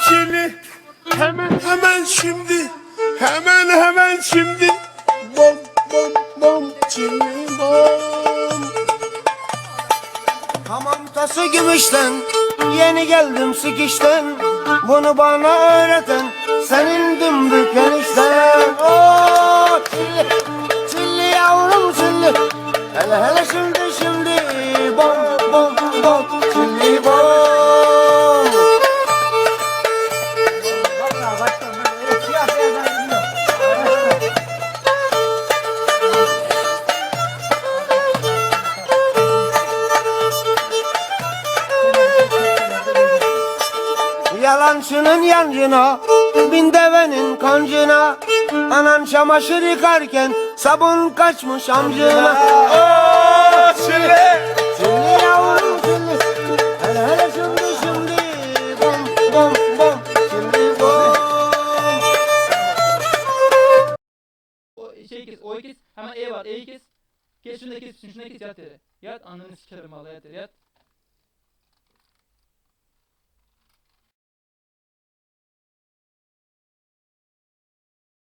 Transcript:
Çili hemen hemen şimdi hemen hemen şimdi. Bom bom bom çili bom Hamam tası gümüşten Yeni geldim sikişten Bunu bana öğreten Senin dümbük enişten. Oo, çilli, çilli yavrum çilli. Hele hele şimdi şimdi. Bom bom bom çilli bom Yalancının yancına Bin devenin kancına Anan çamaşır yıkarken Sabun kaçmış amcına Oo, Çili Çilli yavrum çilli Hele hele şimdi şimdi Bom bom bom Çilli bom O şey kes, o kes. Hemen E var, E'yi kes. Kes şunu da kes, şunu da kes yat yere. Yat ananı sikerim valla yat yere yat.